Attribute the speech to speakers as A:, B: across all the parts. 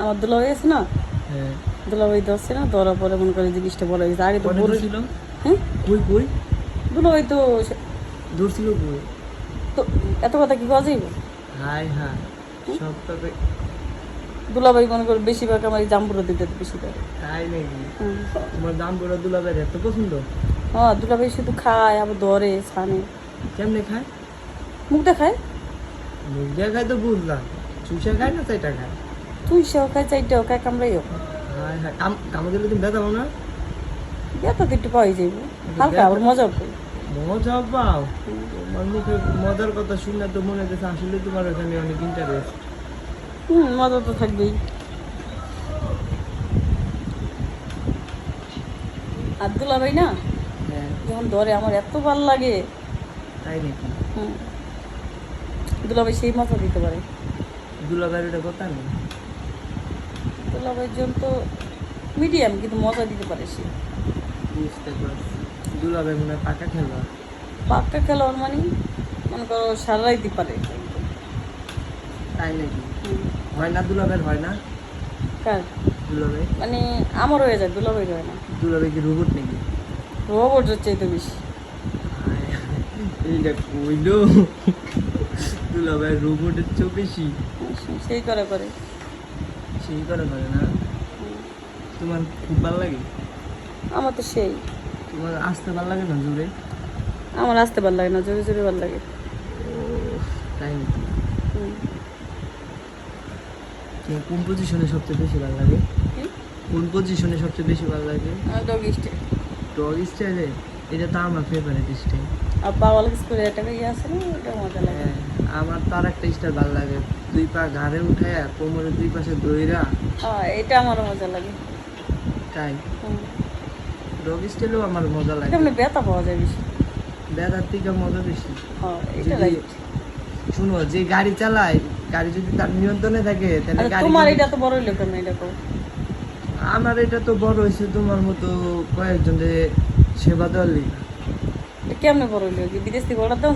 A: আমার দুলাভাই আছে না?
B: হ্যাঁ।
A: দুলাভাই ধরছে না ধরার পরে মনে করে জিনিসটা বড় হয়েছে। আগে তো বড়
B: ধরছিল?
A: হ্যাঁ?
B: কই কই?
A: দুলাভাই তো সে-
B: ধরছিল কই?
A: তো এত কথা কি কথা যাইব?
B: হাই হ্যাঁ। সব তবে
A: দুলাভাই মনে করে বেশিরভাগ আমার এই জাম্পুরা দিতে বেশি করে
B: তাই নাকি?
A: হুম।
B: তোমার দাম বড় দুলাবের এত পছন্দ?
A: হ্যাঁ দুলাভাই শুধু খায় আবার ধরে ছানে।
B: কেমনে খায়?
A: মুখ দেখায়?
B: মুখ দিয়ে খায় তো বুঝলাম। চুষা খায় না চাইটা খায়?
A: তুই সেও খায় চাইটাও খায় কামড়াইও।
B: হাই হ্যাঁ কাম দিলে তুমি ব্যথা পাও না?
A: ব্যথা তো একটু পাওয়াই যাইব। হালকা আবার মজা
B: পাও? তোমার মুখে মজার কথা শুনে তো মনে হচ্ছে আসলে তোমার ওখানে অনেক ইন্টারেস্ট
A: হুম মজা তো থাকবেই। আর দুলাভাই না
B: হ্যাঁ।
A: যখন ধরে আমার এত ভালো লাগে।
B: তাই নাকি?
A: হুম। দুলাভাই সেই মজা দিতে পারে।
B: দুলাবের ওটা কথা নেই।
A: দুলাভাইয়ের জন্য তো মিডিয়াম কিন্তু মজা দিতে পারে সে।
B: বুঝতে পারছি। মনে হয় পাকা খেলবা
A: পাক্কা খেলোয়াড় মানে মনে করো সারাই দিতে পারে।
B: তাই নাকি। হয় না দুলাবের হয় না?
A: কার?
B: দুলাবে
A: মানে আমার হয়ে যায় দুলাভাই হয় না।
B: দুলাবে কি রোবট নাকি?
A: রোবটের চাইতে বেশি।
B: এইটা কইলো। দুলাবের রোবটের চেয়েও বেশি।
A: সেই করে করে।
B: সেই করে করে না? তোমার খুব ভালো লাগে?
A: আমার তো সেই।
B: তোমার আসতে ভালো লাগে না জোরে?
A: আমার আসতে ভালো লাগে না জোরে জোরে ভালো লাগে।
B: তাই কোন পজিশনে সবচেয়ে বেশি ভালো লাগে? কোন পজিশনে সবচেয়ে বেশি ভালো লাগে?
A: ডগ স্টাইল
B: ডগ স্টাইলে এটা তো আমার ফেভারিট স্টাইল
A: আর পাওয়াল করে একটা ইয়ে আছে না ওটা মজা লাগে।
B: হ্যাঁ, আমার তার একটা স্টাইল ভালো লাগে। দুই পা ঘাড়ে উঠে কোমরের দুই পাশে দইরা।
A: হ্যাঁ এটা আমার মজা লাগে।
B: তাই। ডগ স্টাইলেও আমার মজা লাগে।
A: এটা এমনি ব্যথা পাওয়া যায় বেশি।
B: বেড়ার থেকে মজা বেশি।
A: হ্যাঁ
B: শুনো যে গাড়ি চালায় গাড়ি যদি তার নিয়ন্ত্রণে থাকে তাহলে গাড়ি
A: তোমার এটা তো বড় হইল কেন এটা
B: আমার এটা তো বড় হয়েছে তোমার মতো কয়েকজনের সেবা দেওয়ার লিগে।
A: এটা কেমনে বড় হইল? বিদেশ থেকে অর্ডার দেওয়া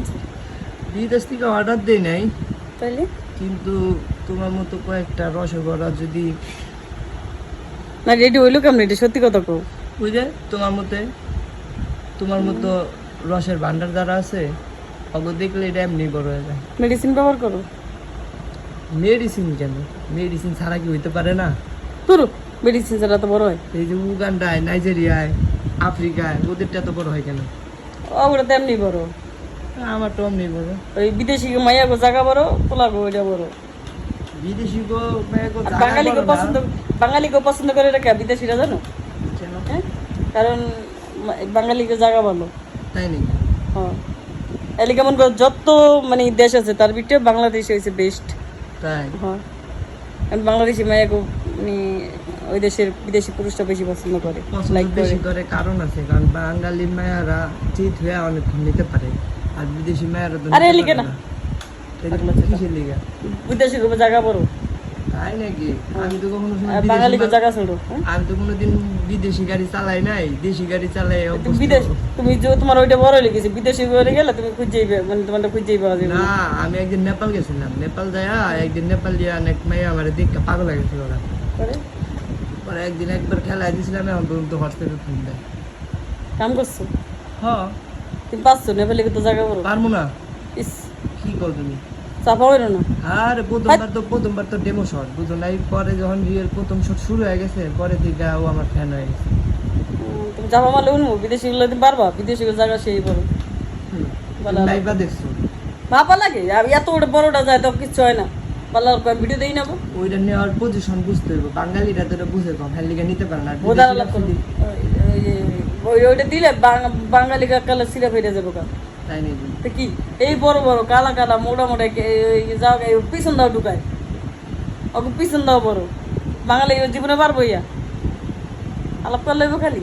B: বিদেশ থেকে অর্ডার দেই নাই।
A: তাইলে?
B: কিন্তু তোমার মতো কয়েকটা রসগোল্লা যদি
A: না রেডি হইল কেমনে? এটা সত্যি কথা কও।
B: বুঝলে তোমার মতে তোমার মতো রসের ভান্ডার যারা আছে অগ দেখলে এটা এমনি বড় হয়ে যায়।
A: মেডিসিন ব্যবহার করো।
B: মেডিসিন কেন? মেডিসিন ছাড়া কি হইতে পারে না?
A: তোর মেডিসিন ছাড়া তো বড় হয়।
B: এই যে উগান্ডায় নাইজেরিয়ায় আফ্রিকায় ওদেরটা তো বড় হয় কেন?
A: ওগুলো তো এমনি বড়।
B: আমার তো অমনি বড়
A: ওই বিদেশি মাইয়া গো জায়গা বড় পোলা গো ওইটা বড়।
B: বিদেশি গো মেয়ে গো
A: আর
B: জায়গা
A: বাঙালিকে
B: বড় না।
A: পছন্দ পছন্দ করে কে বিদেশিরা জানো? হ্যাঁ? কারণ বাঙালিকে জায়গা ভালো।
B: তাই নাকি?
A: হ্যাঁ। এলি কেমন যত মানে দেশ আছে তার ভিতরে বাংলাদেশ হয়েছে বেস্ট
B: তাই?
A: হ্যাঁ। বাংলাদেশি মায়াকে মানে ওই দেশের বিদেশি পুরুষটা বেশি পছন্দ করে
B: পছন্দ
A: লাইক করে।
B: কারণ আছে কারণ বাঙালি মায়েরা চিত হয়ে অনেকক্ষণ নিতে পারে। আর বিদেশি মায়েরা তো
A: আরে লিখে না।
B: কিসের?
A: বিদেশি রূপে জায়গা বড়
B: তাই নাকি? আমি তো কখনো বিদেশি
A: জায়গা ছোড়ো হ্যাঁ?
B: আমি তো কোনোদিন বিদেশি গাড়ি চালাই নাই। দেশি গাড়ি চালাই।
A: বিদেশ তুমি যে তোমার ওইটা বড় লেগেছে বিদেশি করে গেলে তুমি খুঁজেই মানে তোমারটা খুঁজেই পাওয়া যাবে।
B: না আমি একদিন নেপাল গেছিলাম। নেপাল যাইয়া একদিন নেপাল দিয়ে অনেক মেয়ে আমার দেখে পাগল হয়ে গেছিল ওরা। পরে? একদিন একবার খেলা দিয়েছিলাম এখন পর্যন্ত হসপিটাল ফোন দেয়।
A: কাম করছ?
B: হ
A: তুমি পাচ্ছ নেপালে তো জায়গা বড়
B: পারব না।
A: ইস।
B: কি কর তুমি?
A: চাপা হইল না।
B: আর প্রথমবার তো প্রথমবার তো ডেমো শট বুঝো নাই? পরে যখন রিয়েল প্রথম শট শুরু হয়ে গেছে পরে থেকে ও আমার ফ্যান হয়ে গেছে।
A: তুমি চাপা মারলে উঠবো বিদেশি গুলো তুমি পারবা? বিদেশি জায়গা সেই বড়। বলা
B: লাইভ দেখছ।
A: ভাপা লাগে। আর এত বড়টা যায় তো কিছু হয় না। পাল্লার ভিডিও দেই নেব
B: ওইটা নেওয়ার পজিশন বুঝতে হইব। বাঙালিরা তো বুঝে কম। হ্যাঁ নিতে পারে না।
A: ওই ওইটা দিলে বাঙ- বাঙালি কালে সিরা ফেটে যাব কা তো কি? এই বড় বড় কালা কালা মোটা মোটা যাও এই পিছন দাও ঢুকায়। ওকে পিছন দাও বড়। বাঙালি জীবনে পারব ইয়া। আলাপ করলে খালি।